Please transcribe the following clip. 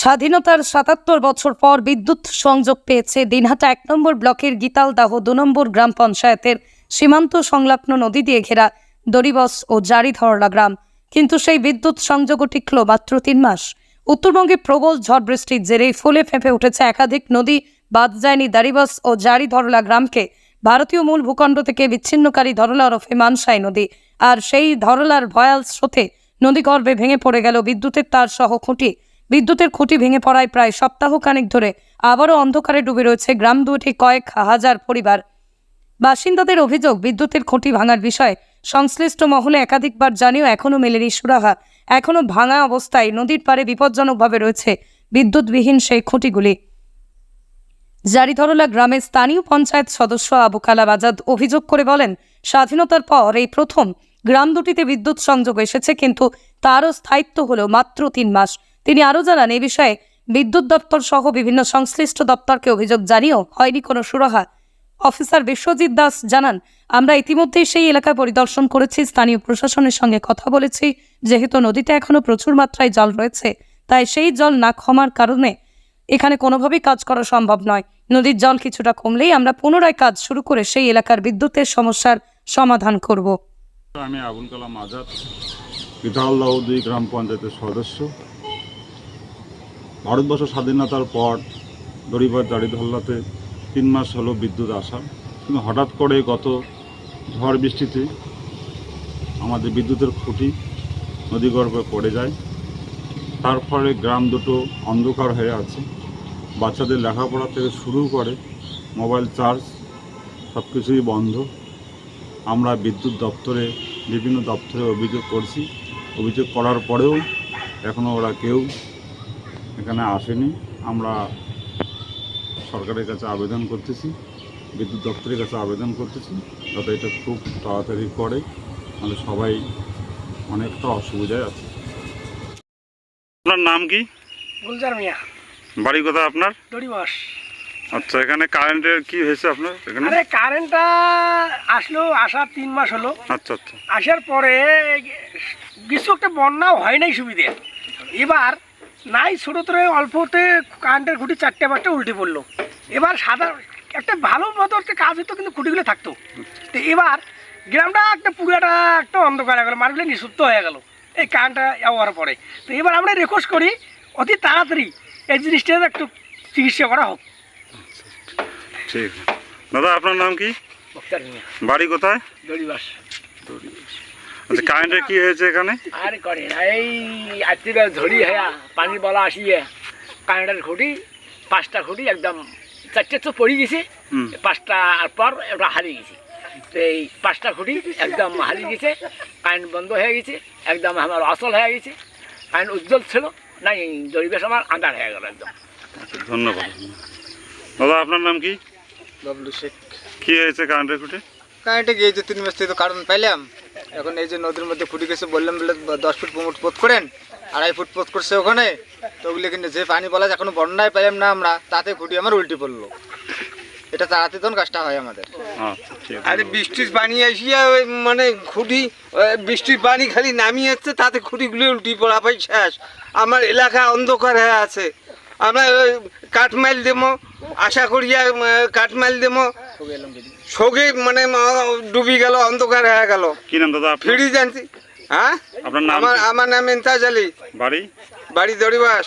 স্বাধীনতার সাতাত্তর বছর পর বিদ্যুৎ সংযোগ পেয়েছে দিনহাটা এক নম্বর ব্লকের গীতালদাহ দু নম্বর গ্রাম পঞ্চায়েতের সীমান্ত সংলগ্ন নদী দিয়ে ঘেরা দরিবস ও জারিধরলা গ্রাম। কিন্তু সেই বিদ্যুৎ সংযোগও টিকল মাত্র তিন মাস। উত্তরবঙ্গে প্রবল ঝড় বৃষ্টির জেরে ফুলে ফেঁপে উঠেছে একাধিক নদী, বাদ যায়নি দারিবস ও জারিধরলা গ্রামকে। ভারতীয় মূল ভূখণ্ড থেকে বিচ্ছিন্নকারী ধরলা ওরফে মানসাই নদী। আর সেই ধরলার ভয়াল স্রোতে নদীগর্ভে ভেঙে পড়ে গেল বিদ্যুতের তার সহ খুঁটি। বিদ্যুতের খুঁটি ভেঙে পড়ায় প্রায় সপ্তাহখানেক ধরে আবারও অন্ধকারে ডুবে রয়েছে গ্রাম দুটি কয়েক হাজার পরিবার। বাসিন্দাদের অভিযোগ, বিদ্যুতের খুঁটি ভাঙার বিষয়ে সংশ্লিষ্ট মহলে একাধিকবার জানিয়েও এখনও মেলেনি সুরাহা। এখনও ভাঙা অবস্থায় নদীর পাড়ে বিপজ্জনকভাবে রয়েছে বিদ্যুৎবিহীন সেই খুঁটিগুলি। জারিধরলা গ্রামের স্থানীয় পঞ্চায়েত সদস্য আবু কালাম আজাদ অভিযোগ করে বলেন, স্বাধীনতার পর এই প্রথম গ্রাম দুটিতে বিদ্যুৎ সংযোগ এসেছে, কিন্তু তারও স্থায়িত্ব হলো মাত্র তিন মাস। তিনি আরও জানান, এ বিষয়ে বিদ্যুৎ দপ্তর সহ বিভিন্ন সংশ্লিষ্ট দপ্তরকে অভিযোগ জানিয়েও হয়নি কোনো সুরাহা। অফিসার বিশ্বজিৎ দাস জানান, আমরা ইতিমধ্যেই সেই এলাকা পরিদর্শন করেছি, স্থানীয় প্রশাসনের সঙ্গে কথা বলেছি, যেহেতু নদীতে এখনও প্রচুর মাত্রায় জল রয়েছে, তাই সেই জল না ক্ষমার কারণে এখানে কোনোভাবেই কাজ করা সম্ভব নয়। নদীর জল কিছুটা কমলেই আমরা পুনরায় কাজ শুরু করে সেই এলাকার বিদ্যুতের সমস্যার সমাধান করব। আমি আবুল কালাম আজাদ গ্রাম পঞ্চায়েতের সদস্য। ভারতবর্ষ স্বাধীনতার পর দড়িবার দাড়িধল্লাতে তিন মাস হলো বিদ্যুৎ আসা। কিন্তু হঠাৎ করে গত ঝড় বৃষ্টিতে আমাদের বিদ্যুতের খুঁটি নদীগর্ভে পড়ে যায়। তার ফলে গ্রাম দুটো অন্ধকার হয়ে আছে। বাচ্চাদের লেখাপড়া থেকে শুরু করে মোবাইল চার্জ সব কিছুই বন্ধ। আমরা বিদ্যুৎ দপ্তরে, বিভিন্ন দপ্তরে অভিযোগ করছি। অভিযোগ করার পরেও এখনও ওরা কেউ এখানে আসেনি। আমরা সরকারের কাছে আবেদন করতেছি বিদ্যুৎ দপ্তরের কাছে আবেদন করতেছি যাতে এটা খুব তাড়াতাড়ি করে তাহলে সবাই অনেকটা অসুবিধায় আছে। আপনার নাম কি? গুলজার মিয়া। বাড়ি কোথায় আপনার? দড়ি মাস আচ্ছা এখানে কারেন্টের কি হয়েছে আপনার এখানে? আরে কারেন্টটা আসলো আসার তিন মাস হলো। আচ্ছা আচ্ছা। আসার পরে কিছু একটা বন্যাও হয় নাই সুবিধে। এবার নাই ছোটো অল্পতে কারেন্টের খুঁটি চারটে পাঁচটা উল্টে পড়ল। এবার সাদা একটা ভালো মতো একটা কাজ হতো কিন্তু খুঁটিগুলো থাকতো। তো এবার গ্রামটা একটা পুরাটা একটা অন্ধকার হয়ে গেলো মানুষগুলো নিঃসুপ্ত হয়ে গেল। এই কারেন্টটা যাওয়ার পরে। তো এবার আমরা রিকোয়েস্ট করি অতি তাড়াতাড়ি এই জিনিসটা একটু চিকিৎসা করা হোক। ঠিক দাদা আপনার নাম কি? বাড়ি কোথায়? দড়িবাস। আচ্ছা কারেন্টের কি হয়েছে এখানে? আর করে না এই আত্মীয় ধরি হ্যাঁ পানির বলা আসিয়ে কারেন্টের খুঁটি পাঁচটা খুঁটি একদম চারটে তো পড়ে গেছে হুম। পাঁচটা আর পর ওটা হারিয়ে গেছে। তো এই পাঁচটা খুঁটি একদম হারিয়ে গেছে কারেন্ট বন্ধ হয়ে গেছে একদম আমার অচল হয়ে গেছে কারেন্ট উজ্জ্বল ছিল নাই দরিবেশ আমার আন্ধার হয়ে গেল একদম। আচ্ছা ধন্যবাদ। দাদা আপনার নাম কি? বাবলু শেখ। কি হয়েছে কারেন্টের খুঁটে? কারেন্টে গিয়েছে তিন মাস থেকে তো কারণ পাইলাম। এখন এই যে নদীর মধ্যে ফুটে গেছে বললাম বলে দশ ফুট পনেরো ফুট পোত করেন আড়াই ফুট পোত করছে ওখানে। তো ওগুলো কিন্তু যে পানি বলা যায় এখনও বন্যায় পেলাম না আমরা তাতে খুঁটি আমার উল্টে পড়ল। এটা তাড়াতাড়ি তখন কাজটা হয় আমাদের। আচ্ছা আরে বৃষ্টির পানি আসিয়া ওই মানে খুঁটি বৃষ্টির পানি খালি নামিয়ে যাচ্ছে তাতে খুঁটিগুলো উল্টি পড়া পাই শেষ। আমার এলাকা অন্ধকার হয়ে আছে। আমরা কাঠমাইল দেবো আশা করিয়া উম, কাঠমাইল দেবো। সগে মানে ডুবি গেল অন্ধকার হয়ে গেল। কি নাম দাদা ফিরি জানছি হ্যাঁ? আমার নাম ইন্তাজ আলী। বাড়ি? বাড়ি দড়িবাস।